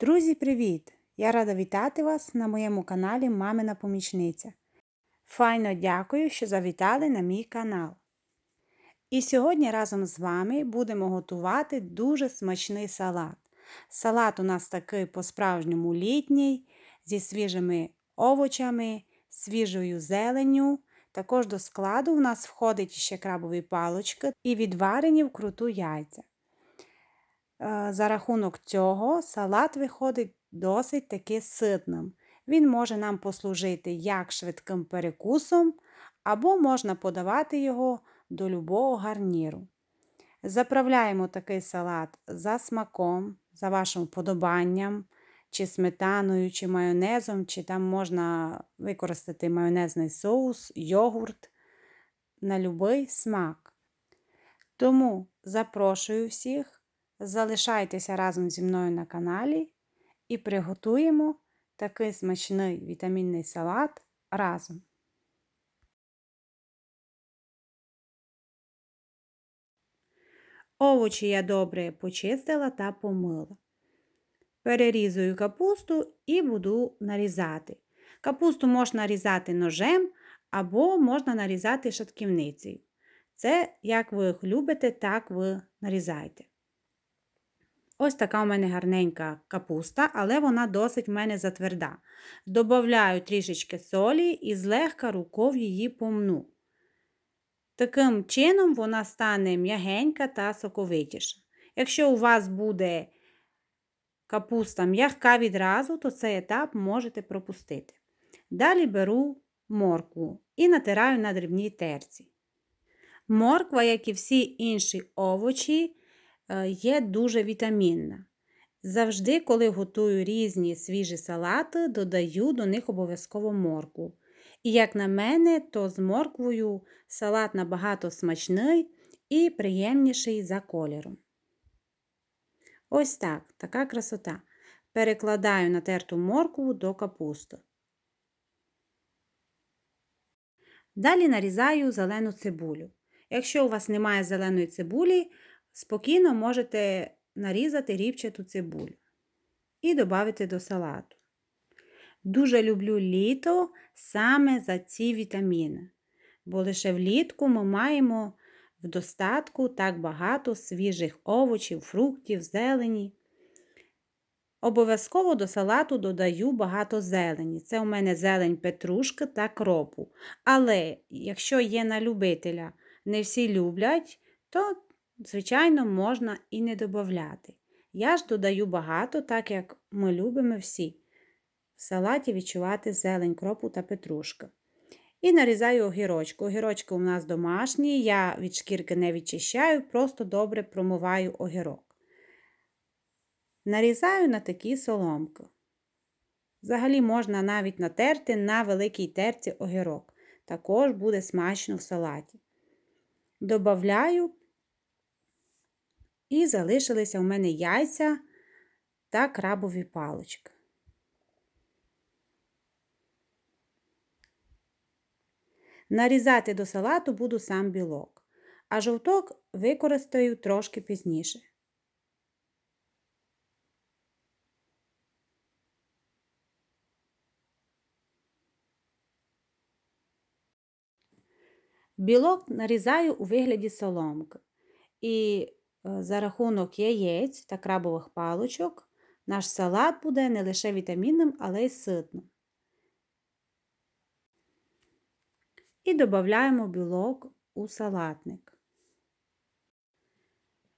Друзі, привіт! Я рада вітати вас на моєму каналі Мамина Помічниця. Файно дякую, що завітали на мій канал. І сьогодні разом з вами будемо готувати дуже смачний салат. Салат у нас такий по-справжньому літній, зі свіжими овочами, свіжою зеленню. Також до складу у нас входить ще крабові палочки і відварені вкруту яйця. Е, за рахунок цього салат виходить досить таки ситним. Він може нам послужити як швидким перекусом, або можна подавати його до любого гарніру. Заправляємо такий салат за смаком, за вашим вподобанням, чи сметаною, чи майонезом, чи там можна використати майонезний соус, йогурт на будь-який смак. Тому запрошую всіх Залишайтеся разом зі мною на каналі і приготуємо такий смачний вітамінний салат разом. Овочі я добре почистила та помила. Перерізую капусту і буду нарізати. Капусту можна нарізати ножем або можна нарізати шатківницею. Це, як ви любите, так ви нарізайте. Ось така у мене гарненька капуста, але вона досить в мене затверда. Добавляю трішечки солі і злегка руков її помну. Таким чином вона стане м'ягенька та соковитіша. Якщо у вас буде капуста м'ягка відразу, то цей етап можете пропустити. Далі беру моркву і натираю на дрібній терці. Морква, як і всі інші овочі, є дуже вітамінна. Завжди, коли готую різні свіжі салати, додаю до них обов'язково моркву. І, як на мене, то з морквою салат набагато смачний і приємніший за кольором. Ось так, така красота. Перекладаю натерту моркву до капусти. Далі нарізаю зелену цибулю. Якщо у вас немає зеленої цибулі, Спокійно можете нарізати рівчату цибулю і додати до салату. Дуже люблю літо саме за ці вітаміни, бо лише влітку ми маємо в достатку так багато свіжих овочів, фруктів, зелені. Обов'язково до салату додаю багато зелені. Це у мене зелень петрушки та кропу. Але якщо є на любителя, не всі люблять, то Звичайно, можна і не додати. Я ж додаю багато, так як ми любимо всі. В салаті відчувати зелень, кропу та петрушки. І нарізаю огірочку. Огірочки у нас домашні, я від шкірки не відчищаю, просто добре промиваю огірок. Нарізаю на такі соломки. Взагалі можна навіть натерти на великій терці огірок. Також буде смачно в салаті. Добавляю і залишилися у мене яйця та крабові палочки. Нарізати до салату буду сам білок, а жовток використаю трошки пізніше. Білок нарізаю у вигляді соломки. І за рахунок яєць та крабових палочок наш салат буде не лише вітамінним, але й ситним. І додаємо білок у салатник.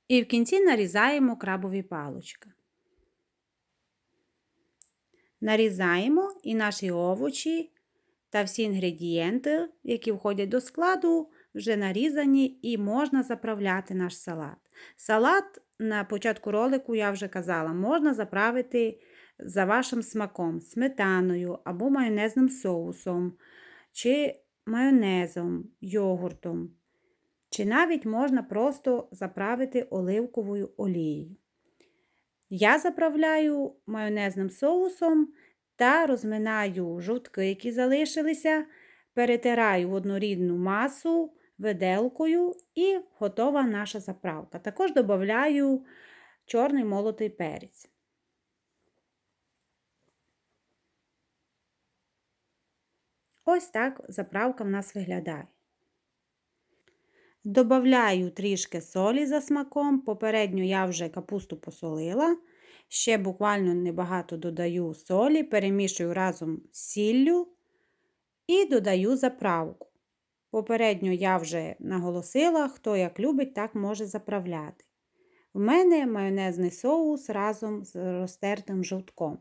І в кінці нарізаємо крабові палочки. Нарізаємо і наші овочі та всі інгредієнти, які входять до складу, вже нарізані і можна заправляти наш салат. Салат на початку ролику, я вже казала, можна заправити за вашим смаком, сметаною або майонезним соусом, чи майонезом, йогуртом. Чи навіть можна просто заправити оливковою олією. Я заправляю майонезним соусом та розминаю жовтки, які залишилися, перетираю в однорідну масу виделкою і готова наша заправка. Також додаю чорний молотий перець. Ось так заправка в нас виглядає. Добавляю трішки солі за смаком. Попередню я вже капусту посолила. Ще буквально небагато додаю солі, перемішую разом з сіллю і додаю заправку. Попередньо я вже наголосила, хто як любить, так може заправляти. В мене майонезний соус разом з розтертим жовтком.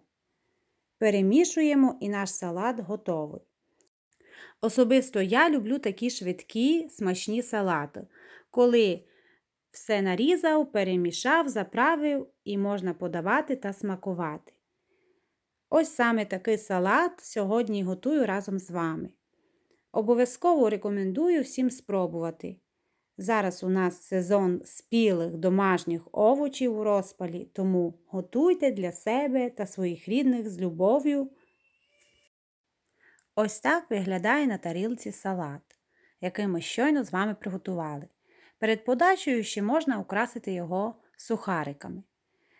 Перемішуємо і наш салат готовий. Особисто я люблю такі швидкі смачні салати, коли все нарізав, перемішав, заправив і можна подавати та смакувати. Ось саме такий салат сьогодні готую разом з вами. Обов'язково рекомендую всім спробувати. Зараз у нас сезон спілих домашніх овочів у розпалі, тому готуйте для себе та своїх рідних з любов'ю. Ось так виглядає на тарілці салат, який ми щойно з вами приготували. Перед подачею ще можна украсити його сухариками.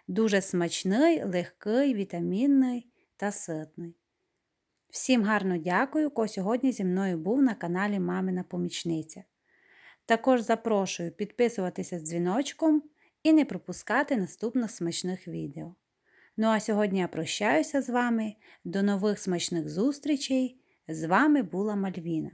Дуже смачний, легкий, вітамінний та ситний. Всім гарно дякую, хто сьогодні зі мною був на каналі Мамина Помічниця. Також запрошую підписуватися з дзвіночком і не пропускати наступних смачних відео. Ну а сьогодні я прощаюся з вами. До нових смачних зустрічей! З вами була Мальвіна.